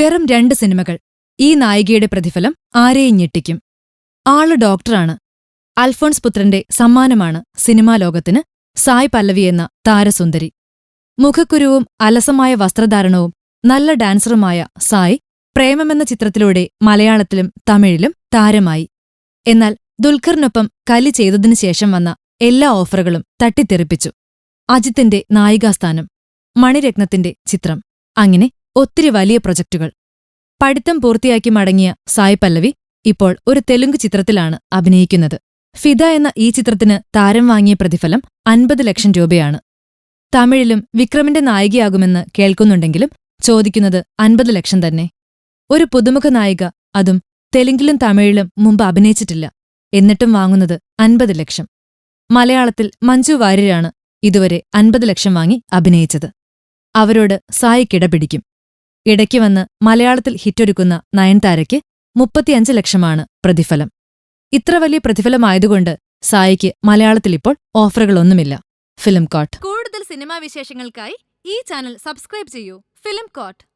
വെറും രണ്ട് സിനിമകൾ. ഈ നായികയുടെ പ്രതിഫലം ആരെയും ഞെട്ടിക്കും. ആൾ ഡോക്ടറാണ്. അൽഫോൺസ് പുത്രന്റെ സമ്മാനമാണ് സിനിമാ ലോകത്തിന് സായ് പല്ലവി എന്ന താരസുന്ദരി. മുഖക്കുരുവും അലസമായ വസ്ത്രധാരണവും നല്ല ഡാൻസറുമായ സായ് പ്രേമമെന്ന ചിത്രത്തിലൂടെ മലയാളത്തിലും തമിഴിലും താരമായി. എന്നാൽ ദുൽഖറിനൊപ്പം കലി ചെയ്തതിനു ശേഷം വന്ന എല്ലാ ഓഫറുകളും തട്ടിത്തെറിപ്പിച്ചു. അജിത്തിന്റെ നായികാസ്ഥാനം മണിരത്നത്തിന്റെ ചിത്രം. അങ്ങനെ ഒത്തിരി വലിയ പ്രൊജക്ടുകൾ. പഠിത്തം പൂർത്തിയാക്കി മടങ്ങിയ സായ് പല്ലവി ഇപ്പോൾ ഒരു തെലുങ്ക് ചിത്രത്തിലാണ് അഭിനയിക്കുന്നത്. ഫിദ എന്ന ഈ ചിത്രത്തിന് താരം വാങ്ങിയ പ്രതിഫലം അൻപത് ലക്ഷം രൂപയാണ്. തമിഴിലും വിക്രമിന്റെ നായികയാകുമെന്ന് കേൾക്കുന്നുണ്ടെങ്കിലും ചോദിക്കുന്നത് അൻപത് ലക്ഷം തന്നെ. ഒരു പുതുമുഖ നായിക അതും തെലുങ്കിലും തമിഴിലും മുമ്പ് അഭിനയിച്ചിട്ടില്ല. എന്നിട്ടും വാങ്ങുന്നത് അൻപത് ലക്ഷം. മലയാളത്തിൽ മഞ്ജു വാര്യരാണ് ഇതുവരെ അൻപത് ലക്ഷം വാങ്ങി അഭിനയിച്ചത്. അവരോട് സായി കിടപിടിക്കും. ഇടയ്ക്ക് വന്ന് മലയാളത്തിൽ ഹിറ്റൊരുക്കുന്ന നയൻതാരയ്ക്ക് മുപ്പത്തിയഞ്ച് ലക്ഷമാണ് പ്രതിഫലം. ഇത്ര വലിയ പ്രതിഫലമായതുകൊണ്ട് സായിക്ക് മലയാളത്തിൽ ഇപ്പോൾ ഓഫറുകളൊന്നുമില്ല. ഫിലിം കോട്ട്. കൂടുതൽ സിനിമാ വിശേഷങ്ങൾക്കായി ഈ ചാനൽ സബ്സ്ക്രൈബ് ചെയ്യൂ. Film coat.